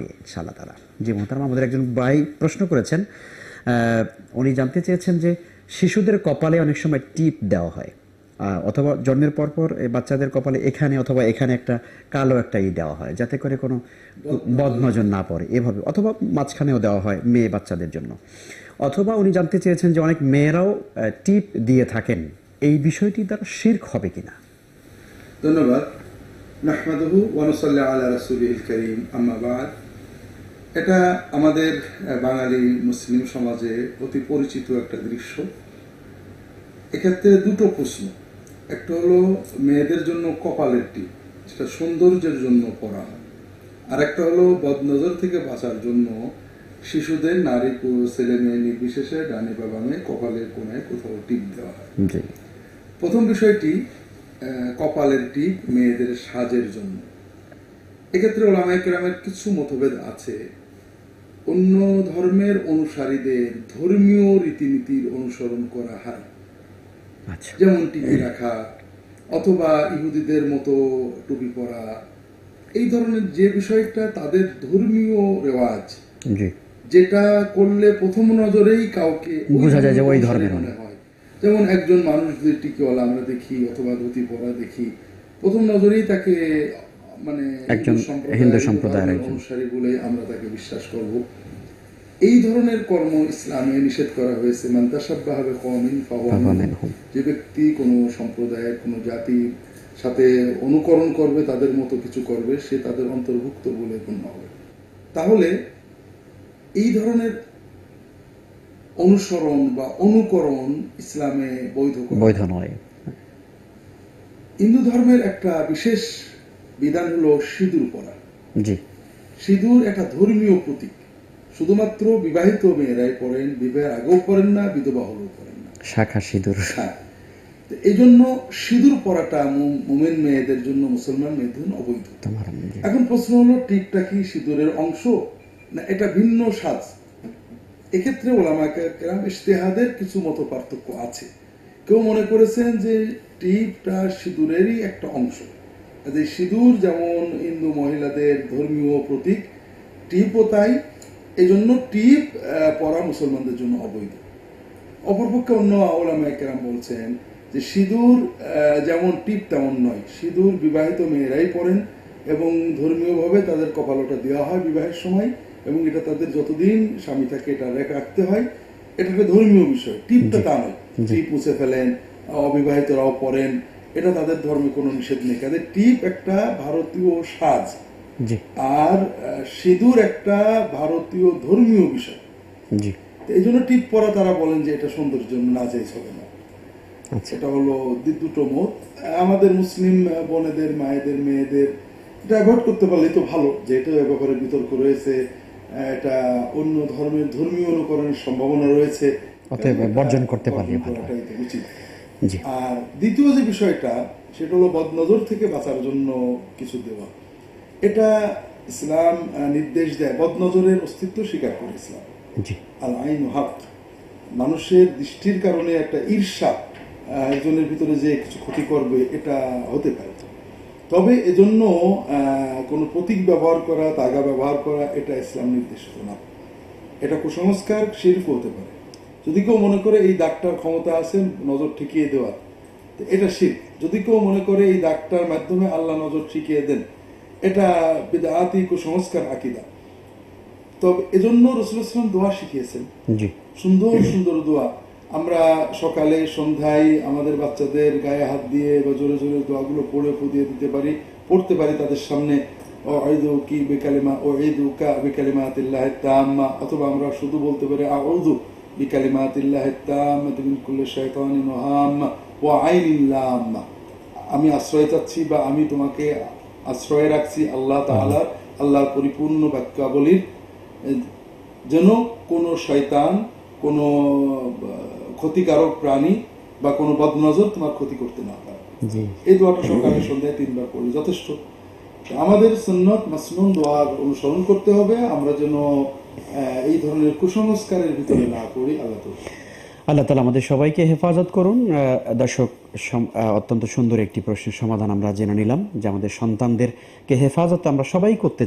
নিয়ে ইনশাআল্লাহ তারা জি, মোহতারাম, আমাদের একজন ভাই প্রশ্ন করেছেন উনি জানতে চেয়েছেন যে শিশুদের কপালে অনেক সময় টিপ দেওয়া হয়। অথবা জন্মের পর পর এই বাচ্চাদের কপালে এখানে অথবা এখানে একটা কালো একটা ই দেওয়া হয়, যাতে করে কোনো বদনজর না পড়ে, এভাবে। অথবা মাঝখানেও দেওয়া হয় মেয়ে বাচ্চাদের জন্য। অথবা উনি জানতে চেয়েছেন যে অনেক মেয়েরাও টিপ দিয়ে থাকেন, এই বিষয়টি দ্বারা শির্ক হবে কিনা? ধন্যবাদ। নাহমাদহু ওয়ানুসাল্লাহ আলা রাসুলিল করিম। আম্মা বাদ। এটা আমাদের বাঙালি মুসলিম সমাজে অতি পরিচিত একটা দৃশ্য। এক্ষেত্রে দুটো প্রশ্ন। একটা হলো মেয়েদের জন্য কপালের টিপ যেটা সৌন্দর্যের জন্য পরা হয়। আর একটা হলো বদনজর থেকে বাঁচার জন্য শিশুদের নারী পুরুষ ছেলে মেয়ে নির্বিশেষে ডানে বা বামে কপালের কোনায় কোথাও টিপ দেওয়া হয়। প্রথম বিষয়টি কপালের টিপ মেয়েদের সাজের জন্য। এক্ষেত্রে ওলামায় কেরামের কিছু মতভেদ আছে। অন্য ধর্মের অনুসারীদের ধর্মীয় রীতিনীতির অনুসরণ করা হয়। আচ্ছা। যেমন টিপি রাখা অথবা ইহুদিদের মতো টুপি পরা। এই ধরনের যে বিষয়টা তাদের ধর্মীয় রেওয়াজ যেটা করলে প্রথম নজরেই কাউকে বোঝা যায় যে ওই ধর্মের মনে হয়। যেমন একজন মানুষ যদি টিকিওয়ালা আমরা দেখি অথবা ধুতি পরা দেখি প্রথম নজরেই তাকে মানে একজন হিন্দু সম্প্রদায়ের অনুসারী বলে আমরা তাকে বিশ্বাস করব। এই ধরনের কর্ম ইসলামে নিষেধ করা হয়েছে। মান্তাসাব্বাহাবে কমিন যে ব্যক্তি কোনো সম্প্রদায়ের কোনো জাতির সাথে অনুকরণ করবে তাদের মতো কিছু করবে সে তাদের অন্তর্ভুক্ত বলে গণ্য হবে। তাহলে এই ধরনের অনুসরণ বা অনুকরণ ইসলামে বৈধ বৈধ নয়। হিন্দু ধর্মের একটা বিশেষ বিধান হলো সিঁদুর পরা। জি। সিঁদুর একটা ধর্মীয় প্রতীক। শুধুমাত্র বিবাহিত মেয়েরাই পড়েন বিবাহের আগেও পড়েন না বিধবা হলেও পড়েন না। শাখা সিঁদুর। হ্যাঁ। এই জন্য সিঁদুর পরাটা মুমিন মেয়েদের জন্য মুসলমান মেয়েদের জন্য অবৈধ। এখন প্রশ্ন হলো টিপটা কি সিঁদুরের অংশ? না এটা ভিন্ন সাজ। এক্ষেত্রে ওলামা কেরাম ইশতেহাদের কিছু মতো পার্থক্য আছে। কেউ মনে করেছেন যে টিপটা সিঁদুরেরই একটা অংশ। যে সিঁদুর যেমন হিন্দু মহিলাদের ধর্মীয় প্রতীক, টিপও তাই। এই জন্য টিপ পরা মুসলমানদের জন্য অবৈধ। অপরপক্ষে অন্য ওলামা কেরাম বলছেন যে সিঁদুর যেমন টিপ তেমন নয়। সিঁদুর বিবাহিত মেয়েরাই পড়েন এবং ধর্মীয়ভাবে তাদের কপালটা দেওয়া হয় বিবাহের সময়। এবং এটা তাদের যতদিন স্বামী থাকে এটা রেখে রাখতে হয় এটা একটা ধর্মীয় বিষয়। টিপটা তা নয়। টিপ মুছে ফেলেন অবিবাহিতরাও পড়েন এটা তাদের ধর্মে কোনো নিষেধ নেই। কাজে টিপ একটা ভারতীয় সাজ। আর সিঁদুর একটা ভারতীয় ধর্মীয় বিষয়। এই জন্য টিপ পরা তারা বলেন যে এটা সৌন্দর্যের জন্য না চাইছে হবে না। সেটা হলো দুটো মত। আমাদের মুসলিম বোনেদের মায়েদের মেয়েদের এটা অ্যাভয়েড করতে পারলে তো ভালো যেহেতু এ ব্যাপারে বিতর্ক রয়েছে এটা অন্য ধর্মের ধর্মীয় অনুকরণের সম্ভাবনা রয়েছে। অতএব বর্জন করতে পারলে ভালো আর দ্বিতীয় যে বিষয়টা সেটা হলো বদনজর থেকে বাঁচার জন্য কিছু দেওয়া। এটা ইসলাম নির্দেশ দেয় বদনজরের অস্তিত্ব স্বীকার করে ইসলাম। জি। আল আইন হক। মানুষের দৃষ্টির কারণে একটা ঈর্ষা একজনের ভিতরে যে কিছু ক্ষতি করবে এটা হতে পারে। তবে এজন্য কোনো প্রতীক ব্যবহার করা তাগা ব্যবহার করা এটা ইসলাম নির্দেশিত না। এটা কুসংস্কার শিল্প হতে পারে। যদি কেউ মনে করে এই দাগটার ক্ষমতা আছে নজর ঠেকিয়ে দেওয়ার এটা শির যদি কেউ মনে করে এই দাগটার মাধ্যমে আল্লাহ নজর ঠেকিয়ে দেন এটা বেদাতি কুসংস্কার আকিদা। তবে এজন্য রসুল ইসলাম দোয়া শিখিয়েছেন। সুন্দর সুন্দর দোয়া। আমরা সকালে, সন্ধ্যায় আমাদের বাচ্চাদের গায়ে হাত দিয়ে বা জোরে জোরে দোয়াগুলো পড়ে ফুদিয়ে দিতে পারি, পড়তে পারি তাদের সামনে। ও ঈদু কি বেকালিমা ও কা বেকালিমা অথবা আমরা শুধু বলতে পারি ওয়া হাম্মা ওয়া আমি আশ্রয় চাচ্ছি বা আমি তোমাকে আশ্রয় রাখছি আল্লাহ তাআলার আল্লাহর পরিপূর্ণ বাক্যাবলীর যেন কোনো শয়তান, কোনো ক্ষতিকারক প্রাণী বা কোনো বদনজর তোমার ক্ষতি করতে না পারে। এই দোয়াটা সকালে সন্ধ্যায় তিনবার পড়ি যথেষ্ট। আমাদের সুন্নত মাসনুন দোয়ার অনুসরণ করতে হবে আমরা যেন এই ধরনের কুসংস্কারের ভিতরে না পড়ি আল্লাহ আল্লাহ তালা আমাদের সবাইকে হেফাজত করুন। দর্শক অত্যন্ত সুন্দর একটি প্রশ্নের সমাধান আমরা জেনে নিলাম যে আমাদের সন্তানদেরকে হেফাজত আমরা সবাই করতে